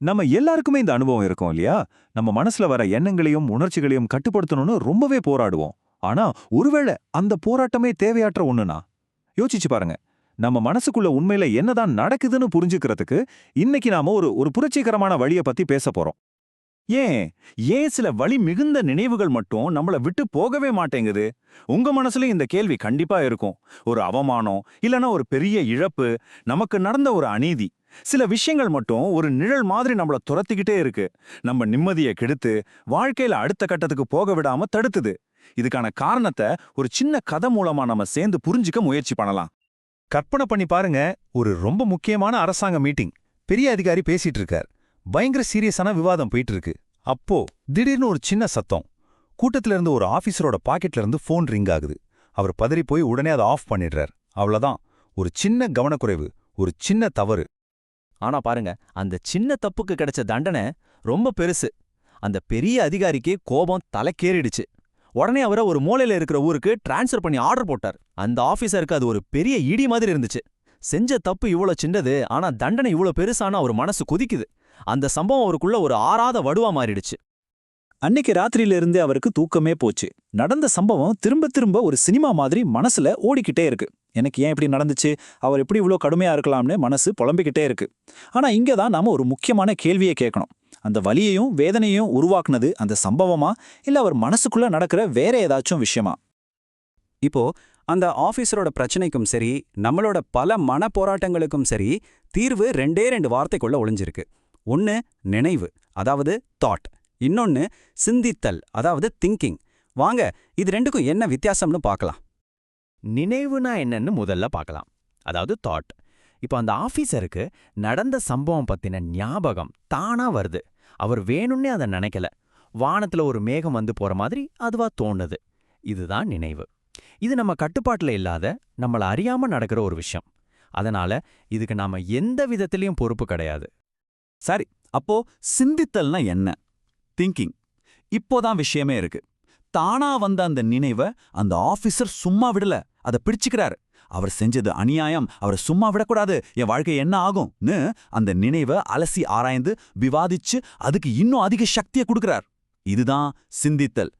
நம்ம எல்லாருக்குமே இந்த அனுபவம் இருக்கும் இல்லையா? நம்ம மனசுல வர எண்ணங்களையும் உணர்ச்சிகளையும் கட்டுப்படுத்தணும்னு ரொம்பவே போராடுவோம். ஆனா ஒருவேளை அந்த போராட்டமே தேவையாற்ற ஒண்ணுனா? யோசிச்சு பாருங்க. நம்ம மனசுக்குள்ள உண்மையில என்னதான் நடக்குதுன்னு புரிஞ்சுக்கிறதுக்கு இன்னைக்கு நாம ஒரு ஒரு புரட்சிகரமான வழிய பத்தி பேச போறோம். ஏன்? ஏன் சில வழி மிகுந்த நினைவுகள் மட்டும் நம்மள விட்டு போகவே மாட்டேங்குது? உங்க மனசுலயும் இந்த கேள்வி கண்டிப்பா இருக்கும். ஒரு அவமானம் இல்லனா ஒரு பெரிய இழப்பு நமக்கு நடந்த ஒரு அநீதி. சில விஷயங்கள் மட்டும் ஒரு நிழல் மாதிரி நம்மள துரத்திக்கிட்டே இருக்கு. நம்ம நிம்மதியை கெடுத்து வாழ்க்கையில அடுத்த கட்டத்துக்கு போக விடாம தடுத்துது. இதுக்கான காரணத்தை ஒரு சின்ன கதை மூலமா நம்ம சேர்ந்து புரிஞ்சுக்க முயற்சி பண்ணலாம். கற்பனை பண்ணி பாருங்க ஒரு ரொம்ப முக்கியமான அரசாங்க மீட்டிங். பெரிய அதிகாரி பேசிட்டு இருக்கார். பயங்கர சீரியஸான விவாதம் போயிட்டு இருக்கு அப்போ திடீர்னு ஒரு சின்ன சத்தம். கூட்டத்துல இருந்து ஒரு ஆபீசரோட பாக்கெட்ல இருந்து ஃபோன் ரிங் ஆகுது. அவர் பதறி போய் உடனே அதை ஆஃப் பண்ணிடுறார். அவ்வளோதான் ஒரு சின்ன கவனக்குறைவு ஒரு சின்ன தவறு. ஆனா பாருங்க அந்த சின்ன தப்புக்கு கிடைச்ச தண்டனை ரொம்ப பெருசு. அந்த பெரிய அதிகாரிக்கு கோபம் தலைக்கேறிடுச்சு. உடனே அவரை ஒரு மூலையில இருக்கிற ஊருக்கு டிரான்ஸ்ஃபர் பண்ணி ஆர்டர் போட்டார். அந்த ஆபீசருக்கு அது ஒரு பெரிய இடி மாதிரி இருந்துச்சு. செஞ்ச தப்பு இவ்வளோ சின்னது ஆனா தண்டனை இவ்வளோ பெருசான அவர் மனசு கொதிக்குது. அந்த சம்பவம் அவருக்குள்ள ஒரு ஆறாத வடுவா மாறிடுச்சு. அன்னைக்கு ராத்திரியிலிருந்தே அவருக்கு தூக்கமே போச்சு. நடந்த சம்பவம் திரும்ப திரும்ப ஒரு சினிமா மாதிரி மனசுல ஓடிக்கிட்டே இருக்கு. எனக்கு ஏன் இப்படி நடந்துச்சு? அவர் எப்படி இவ்வளோ கடுமையா இருக்கலாம்னு மனசு புலம்பிக்கிட்டே இருக்கு. ஆனா இங்கே தான் நாம ஒரு முக்கியமான கேள்வியை கேட்கணும். அந்த வலியையும் வேதனையும் உருவாக்குனது அந்த சம்பவமா? இல்ல அவர் மனசுக்குள்ள நடக்கிற வேற ஏதாச்சும் விஷயமா? இப்போ அந்த ஆஃபீஸரோட பிரச்சனைக்கும் சரி நம்மளோட பல மன போராட்டங்களுக்கும் சரி தீர்வு ரெண்டே ரெண்டு வார்த்தைக்குள்ள ஒளிஞ்சிருக்கு. ஒன்னு நினைவு அதாவது தாட் இன்னொன்னு சிந்தித்தல் அதாவது திங்கிங் வாங்க இது ரெண்டுக்கும் என்ன வித்தியாசம்னு பார்க்கலாம். நினைவுனா என்னன்னு முதல்ல பார்க்கலாம். அதாவது தாட் இப்போ அந்த ஆஃபீஸருக்கு நடந்த சம்பவம் பத்தின ஞாபகம் தானா வருது. அவர் வேணும்னே அதை நினைக்கல. வானத்துல ஒரு மேகம் வந்து போற மாதிரி அதுவா தோணுது. இதுதான் நினைவு. இது நம்ம கட்டுப்பாட்டுல இல்லாத நம்மள அறியாம நடக்கிற ஒரு விஷயம். அதனால இதுக்கு நாம எந்த விதத்திலையும் பொறுப்பு கிடையாது. சரி அப்போ சிந்தித்தல்னா என்ன? திங்கிங் இப்போதான் விஷயமே இருக்கு. தானா வந்த அந்த நினைவை அந்த ஆபீசர் சும்மா விடல. அதை பிடிச்சுக்கிறாரு. அவர் செஞ்சது அநியாயம். அவரை சும்மா விடக்கூடாது. என் வாழ்க்கை என்ன ஆகும்னு அந்த நினைவை அலசி ஆராய்ந்து விவாதிச்சு அதுக்கு இன்னும் அதிக சக்தியை கொடுக்கிறார். இதுதான் சிந்தித்தல்.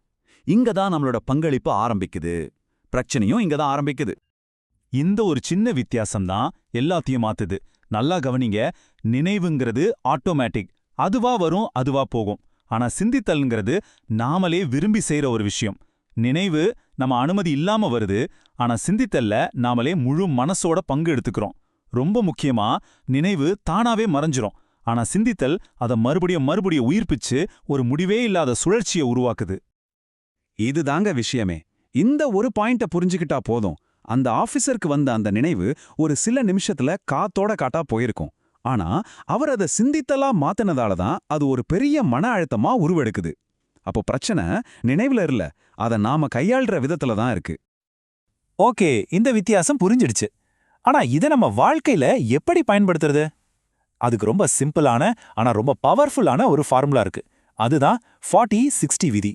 இங்க தான் நம்மளோட பங்களிப்பு ஆரம்பிக்குது. பிரச்சனையும் இங்க தான் ஆரம்பிக்குது. இந்த ஒரு சின்ன வித்தியாசம்தான் எல்லாத்தையும் மாத்துது. நல்லா கவனிங்க. நினைவுங்கிறது ஆட்டோமேட்டிக் அதுவா வரும் அதுவா போகும். ஆனா சிந்தித்தல்ங்கிறது நாமளே விரும்பி செய்யற ஒரு விஷயம். நினைவு நம்ம அனுமதி இல்லாம வருது ஆனா சிந்தித்தல்ல நாமளே முழு மனசோட பங்கு எடுத்துக்கிறோம். ரொம்ப முக்கியமா நினைவு தானாவே மறைஞ்சிரும். ஆனா சிந்தித்தல் அதை மறுபடியும் மறுபடியும் உயிர்ப்பிச்சு ஒரு முடிவே இல்லாத சுழற்சியை உருவாக்குது. இதுதாங்க விஷயமே. இந்த ஒரு பாயிண்ட புரிஞ்சுக்கிட்டா போதும். அந்த ஆபீசருக்கு வந்த அந்த நினைவு ஒரு சில நிமிஷத்துல காத்தோட காட்டா போயிருக்கும். ஆனா அவர் அதை சிந்தித்தலா மாத்தினதால தான் அது ஒரு பெரிய மன அழுத்தமா உருவெடுக்குது. அப்போ பிரச்சனை நினைவுல இல்ல. அதை நாம கையாள்ற விதத்துல தான் இருக்கு. ஓகே இந்த வித்தியாசம் புரிஞ்சிடுச்சு. ஆனா இதை நம்ம வாழ்க்கையில எப்படி பயன்படுத்துறது? அதுக்கு ரொம்ப சிம்பிளான ஆனா ரொம்ப பவர்ஃபுல்லான ஒரு ஃபார்முலா இருக்கு. அதுதான் ஃபார்ட்டி சிக்ஸ்டி விதி.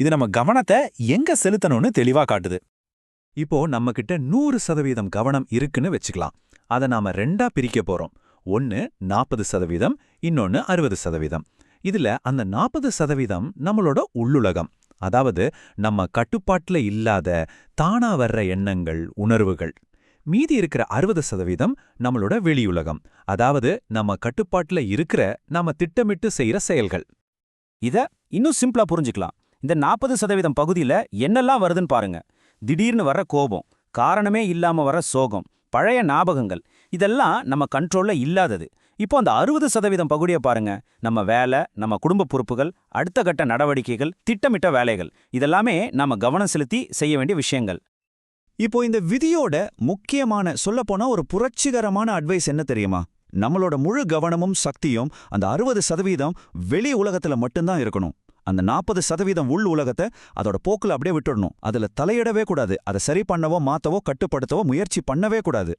இது நம்ம கவனத்தை எங்க செலுத்தணும்னு தெளிவா காட்டுது. இப்போ நம்ம கிட்ட நூறு சதவீதம் கவனம் இருக்குன்னு வச்சுக்கலாம். அதை நாம ரெண்டா பிரிக்க போறோம். ஒன்னு நாற்பது சதவீதம் இன்னொன்னு அறுபது சதவீதம். இதுல அந்த நாற்பது சதவீதம் நம்மளோட உள்ளுலகம். அதாவது நம்ம கட்டுப்பாட்டுல இல்லாத தானா வர்ற எண்ணங்கள் உணர்வுகள். மீதி இருக்கிற அறுபது சதவீதம் நம்மளோட வெளியுலகம். அதாவது நம்ம கட்டுப்பாட்டுல இருக்கிற நாம திட்டமிட்டு செய்யற செயல்கள். இத இன்னும் சிம்பிளா புரிஞ்சுக்கலாம். இந்த நாற்பது சதவீதம் பகுதியில என்னெல்லாம் வருதுன்னு பாருங்க. திடீர்னு வர கோபம் காரணமே இல்லாம வர சோகம் பழைய ஞாபகங்கள் இதெல்லாம் நம்ம கண்ட்ரோல்ல இல்லாதது. இப்போ அந்த அறுபது சதவீதம் பகுதியை பாருங்க. நம்ம வேலை நம்ம குடும்ப பொறுப்புகள் அடுத்த கட்ட நடவடிக்கைகள் திட்டமிட்ட வேலைகள். இதெல்லாமே நாம கவனம் செலுத்தி செய்ய வேண்டிய விஷயங்கள். இப்போ இந்த விதியோட முக்கியமான சொல்லப்போனா ஒரு புரட்சிகரமான அட்வைஸ் என்ன தெரியுமா? நம்மளோட முழு கவனமும் சக்தியும் அந்த அறுபது சதவீதம் வெளி உலகத்துல மட்டும்தான் இருக்கணும். அந்த நாற்பது சதவீதம் உள் உலகத்தை அதோட போக்குல அப்படியே விட்டுடணும். அதுல தலையிடவே கூடாது. அதை சரி பண்ணவோ மாத்தவோ கட்டுப்படுத்தவோ முயற்சி பண்ணவே கூடாது.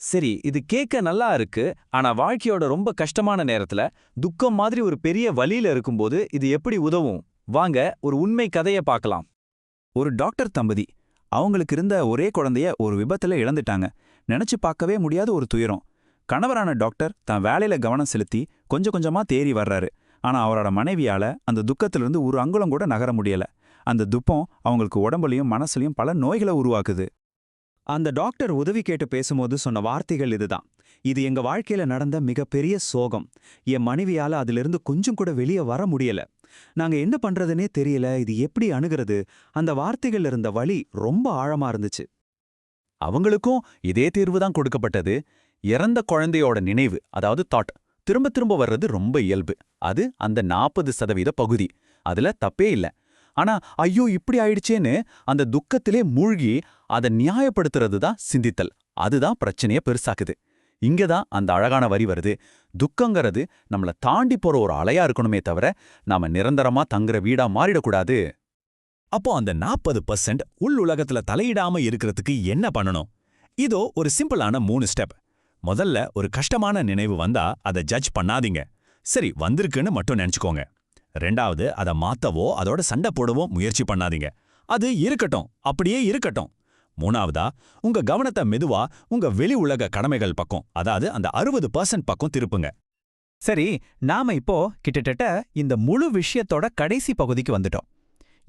சரி இது கேட்க நல்லா இருக்கு ஆனா வாழ்க்கையோட ரொம்ப கஷ்டமான நேரத்துல துக்கம் மாதிரி ஒரு பெரிய வழியில இருக்கும்போது இது எப்படி உதவும்? வாங்க ஒரு உண்மை கதைய பார்க்கலாம். ஒரு டாக்டர் தம்பதி அவங்களுக்கு இருந்த ஒரே குழந்தைய ஒரு விபத்துல இழந்துட்டாங்க. நினைச்சு பார்க்கவே முடியாத ஒரு துயரம். கணவரான டாக்டர் தான் வேலையில கவனம் செலுத்தி கொஞ்சம் கொஞ்சமா தேறி வர்றாரு. ஆனா அவரோட மனைவியால அந்த துக்கத்திலிருந்து ஒரு அங்குலம் கூட நகர முடியல. அந்த துப்பம் அவங்களுக்கு உடம்புலயும் மனசுலயும் பல நோய்களை உருவாக்குது. அந்த டாக்டர் உதவி கேட்டு பேசும்போது சொன்ன வார்த்தைகள் இதுதான். இது எங்க வாழ்க்கையில நடந்த மிகப்பெரிய சோகம். என் மனைவியால அதிலிருந்து கொஞ்சம் கூட வெளியே வர முடியல. நாங்க என்ன பண்றதுனே தெரியல இது எப்படி அணுகிறது? அந்த வார்த்தைகள் இருந்த வழி ரொம்ப ஆழமா இருந்துச்சு. அவங்களுக்கும் இதே தீர்வு தான் கொடுக்கப்பட்டது. இறந்த குழந்தையோட நினைவு அதாவது தாட் திரும்ப திரும்ப வர்றது ரொம்ப இயல்பு. அது அந்த நாற்பது சதவீத பகுதி. அதுல தப்பே இல்ல. ஆனா ஐயோ இப்படி ஆயிடுச்சேன்னு அந்த துக்கத்திலே மூழ்கி அதை நியாயப்படுத்துறது தான் சிந்தித்தல். அதுதான் பிரச்சனைய பெருசாக்குது. இங்க தான் அந்த அழகான வரி வருது. துக்கங்கிறது நம்மள தாண்டி போற ஒரு அலையா இருக்கணுமே தவிர நாம நிரந்தரமா தங்குற வீடா மாறிடக்கூடாது. அப்போ அந்த நாற்பது பர்சன்ட் உள் உலகத்துல தலையிடாம இருக்கிறதுக்கு என்ன பண்ணணும்? இதோ ஒரு சிம்பிளான மூணு ஸ்டெப். முதல்ல ஒரு கஷ்டமான நினைவு வந்தா அதை ஜட்ஜ் பண்ணாதீங்க. சரி வந்திருக்குன்னு மட்டும் நினைச்சுக்கோங்க. ரெண்டாவது அதை மாத்தவோ அதோட சண்டை போடவோ முயற்சி பண்ணாதீங்க. அது இருக்கட்டும் அப்படியே இருக்கட்டும். மூணாவதா உங்க கவனத்தை மெதுவா உங்க வெளி உலக கடமைகள் பக்கம் அதாவது அந்த அறுபது பர்சன்ட் பக்கம் திருப்புங்க. சரி நாம இப்போ கிட்டத்தட்ட இந்த முழு விஷயத்தோட கடைசி பகுதிக்கு வந்துட்டோம்.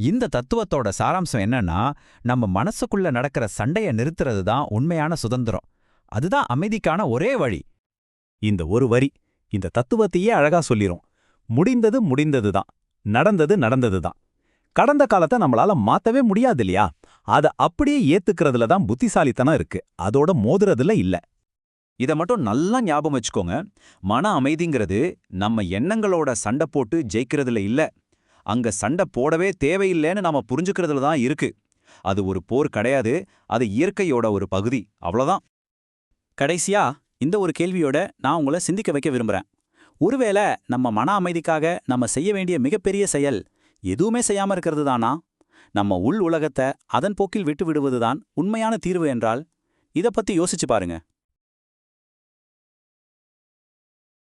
இந்த தத்துவத்தோட சாராம்சம் என்னன்னா நம்ம மனசுக்குள்ள நடக்கிற சண்டைய நிறுத்துறது தான் உண்மையான சுதந்திரம். அதுதான் அமைதிக்கான ஒரே வழி. இந்த ஒரு வரி இந்த தத்துவத்தையே அழகா சொல்லிரும். முடிந்தது முடிந்தது தான் நடந்தது நடந்தது தான் கடந்த காலத்தை நம்மளால மாத்தவே முடியாது இல்லையா அத அப்படியே ஏத்துக்கிறதுல தான் புத்திசாலித்தனம் இருக்கு. அதோட மோதுறதுல இல்ல. இத மட்டும் நல்லா ஞாபகம் வச்சுக்கோங்க. மன அமைதிங்கிறது நம்ம எண்ணங்களோட சண்டை போட்டு ஜெயிக்கிறதுல இல்ல. அங்க சண்டை போடவே தேவையில்லைன்னு நாம புரிஞ்சுக்கிறதுல தான் இருக்கு. அது ஒரு போர் கிடையாது. அது இயற்கையோட ஒரு பகுதி. அவ்வளோதான் கடைசியா இந்த ஒரு கேள்வியோட நான் உங்களை சிந்திக்க வைக்க விரும்புறேன். ஒருவேளை நம்ம மன அமைதிக்காக நம்ம செய்ய வேண்டிய மிகப்பெரிய செயல் எதுவுமே செய்யாம இருக்கிறது தானா? நம்ம உள் உலகத்தை அதன் போக்கில் விட்டு விடுவதுதான் உண்மையான தீர்வு என்றால் இத பத்தி யோசிச்சு பாருங்க.